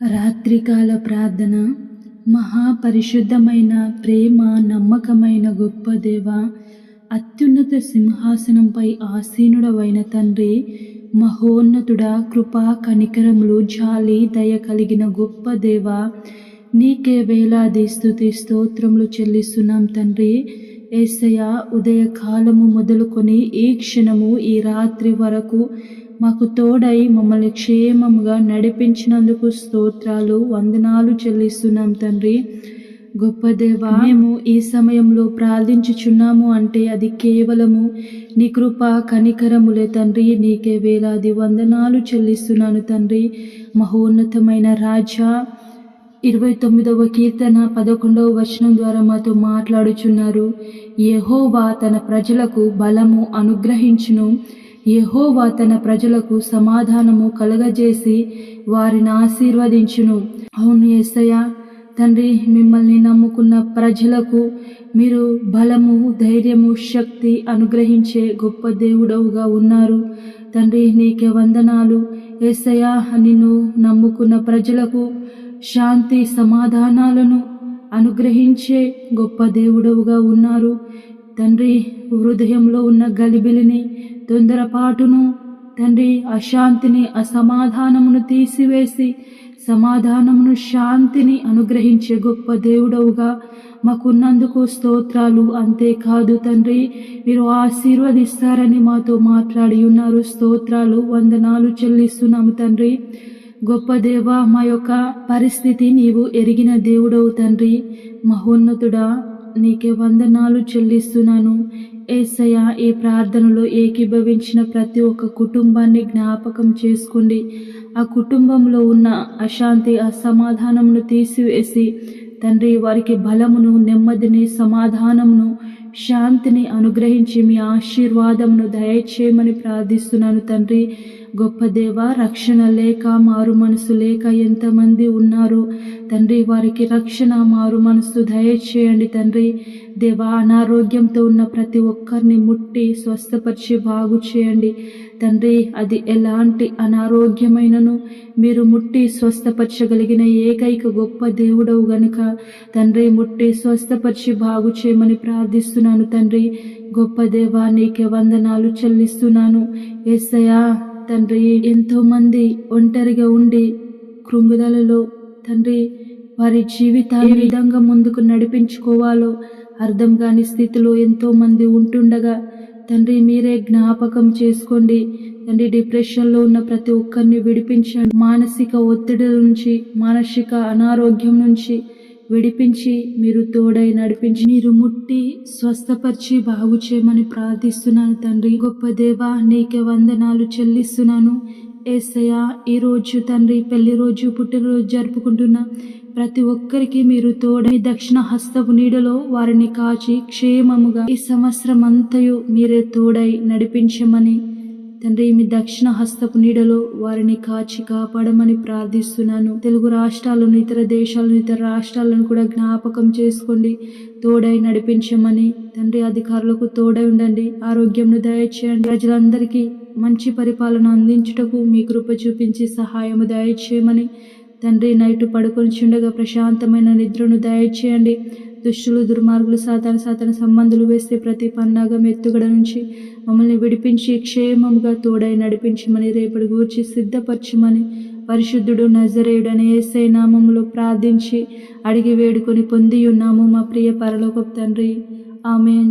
రాత్రికాల ప్రార్థన. మహాపరిశుద్ధమైన ప్రేమ నమ్మకమైన గొప్ప దేవ అత్యున్నత సింహాసనంపై ఆసీనుడవైన తండ్రి మహోన్నతుడ కృపా కనికరములు జాలి దయ కలిగిన గొప్ప దేవ నీకే వేలాది స్థుతి స్తోత్రములు చెల్లిస్తున్నాం తండ్రి. ఏసయ ఉదయకాలము మొదలుకొని ఈ క్షణము ఈ రాత్రి వరకు మాకు తోడై మమ్మల్ని క్షేమముగా నడిపించినందుకు స్తోత్రాలు వందనాలు చెల్లిస్తున్నాం తండ్రి. గొప్ప దేవ మేము ఈ సమయంలో ప్రార్థించుచున్నాము అంటే అది కేవలము నీ కృప కనికరములే తండ్రి. నీకే వేలాది వందనాలు చెల్లిస్తున్నాను తండ్రి. మహోన్నతమైన రాజా ఇరవై తొమ్మిదవ కీర్తన పదకొండవ వచనం ద్వారా మాతో మాట్లాడుచున్నారు. యహోవా తన ప్రజలకు బలము అనుగ్రహించును. యహోవా తన ప్రజలకు సమాధానము కలగజేసి వారిని ఆశీర్వదించును. అవును యేసయ్య తండ్రి మిమ్మల్ని నమ్ముకున్న ప్రజలకు మీరు బలము ధైర్యము శక్తి అనుగ్రహించే గొప్ప దేవుడవుగా ఉన్నారు. తండ్రి నీకే వందనాలు. ఏసయ్య నిన్ను నమ్ముకున్న ప్రజలకు శాంతి సమాధానాలను అనుగ్రహించే గొప్ప దేవుడవుగా ఉన్నారు. తండ్రి హృదయంలో ఉన్న గలిబిలిని తొందరపాటును తండ్రి అశాంతిని అసమాధానమును తీసివేసి సమాధానమును శాంతిని అనుగ్రహించే గొప్ప దేవుడవుగా మాకున్నందుకు స్తోత్రాలు. అంతేకాదు తండ్రి మీరు ఆశీర్వదిస్తారని మాతో మాట్లాడి ఉన్నారు. స్తోత్రాలు వందనాలు చెల్లిస్తున్నాము తండ్రి. గొప్ప దేవ మా యొక్క పరిస్థితి నీవు ఎరిగిన దేవుడవు తండ్రి. మహోన్నతుడా నీకే వందనాలు చెల్లిస్తున్నాను. ఏసయ ఈ ప్రార్థనలో ఏకీభవించిన ప్రతి ఒక్క కుటుంబాన్ని జ్ఞాపకం చేసుకోండి. ఆ కుటుంబంలో ఉన్న అశాంతి అసమాధానమును తీసివేసి తండ్రి వారికి బలమును నెమ్మదిని సమాధానమును శాంతిని అనుగ్రహించి మీ ఆశీర్వాదమును దయచేయమని ప్రార్థిస్తున్నాను తండ్రి. గొప్ప దేవ రక్షణ లేక మారు మనసు లేక ఎంతమంది ఉన్నారో. తండ్రి వారికి రక్షణ మారు మనసు దయచేయండి తండ్రి. దేవ అనారోగ్యంతో ఉన్న ప్రతి ఒక్కరిని ముట్టి స్వస్థపరిచి బాగు చేయండి. తండ్రి అది ఎలాంటి అనారోగ్యమైనను మీరు ముట్టి స్వస్థపరచగలిగిన ఏకైక గొప్ప దేవుడవు గనుక. తండ్రి ముట్టి స్వస్థపరిచి బాగు చేయమని ప్రార్థిస్తున్నాను తండ్రి. గొప్ప దేవా నీకే వందనాలు చెల్లిస్తున్నాను. ఎస్సయా తండ్రి ఎంతోమంది ఒంటరిగా ఉండి కృంగుదలలో తండ్రి వారి జీవితాన్ని ఏ విధంగా ముందుకు నడిపించుకోవాలో అర్థం కాని స్థితిలో ఎంతో మంది ఉంటుండగా తండ్రి మీరే జ్ఞాపకం చేసుకోండి. తండ్రి డిప్రెషన్లో ఉన్న ప్రతి ఒక్కరిని విడిపించండి. మానసిక ఒత్తిడి నుంచి మానసిక అనారోగ్యం నుంచి విడిపించి మీరు తోడై నడిపించి మీరు ముట్టి స్వస్థపరిచి బాగు చేయమని ప్రార్థిస్తున్నాను తండ్రి. గొప్ప దేవ నీకే వందనాలు చెల్లిస్తున్నాను. ఏసయ్య ఈరోజు తండ్రి పెళ్ళి రోజు పుట్టినరోజు జరుపుకుంటున్న ప్రతి ఒక్కరికి మీరు తోడై దక్షిణ హస్తపు నీడలో వారిని కాచి క్షేమముగా ఈ సంవత్సరం అంతయు మీరే తోడై నడిపించమని తండ్రి మీ దక్షిణ హస్తపు నీడలో వారిని కాచి కాపాడమని ప్రార్థిస్తున్నాను. తెలుగు రాష్ట్రాలను ఇతర దేశాలను ఇతర రాష్ట్రాలను కూడా జ్ఞాపకం చేసుకోండి. తోడై నడిపించమని తండ్రి అధికారులకు తోడై ఉండండి. ఆరోగ్యంను దయచేయండి. ప్రజలందరికీ మంచి పరిపాలన అందించుటకు మీ కృప చూపించి సహాయము దయచేయమని తండ్రి నైటు పడుకొని చుండగా ప్రశాంతమైన నిద్రను దయచేయండి. దుష్టులు దుర్మార్గులు సాతాన సాతాన సంబంధులు వేస్తే ప్రతి పన్నాగం ఎత్తుగడ నుంచి మమ్మల్ని విడిపించి క్షేమముగా తోడై నడిపించమని రేపటి గూర్చి సిద్ధపరచమని పరిశుద్ధుడు నజరేయుడని ఏసై నామములో ప్రార్థించి అడిగి వేడుకొని పొంది ఉన్నాము మా ప్రియ పరలోకపు తండ్రి. ఆమెన్.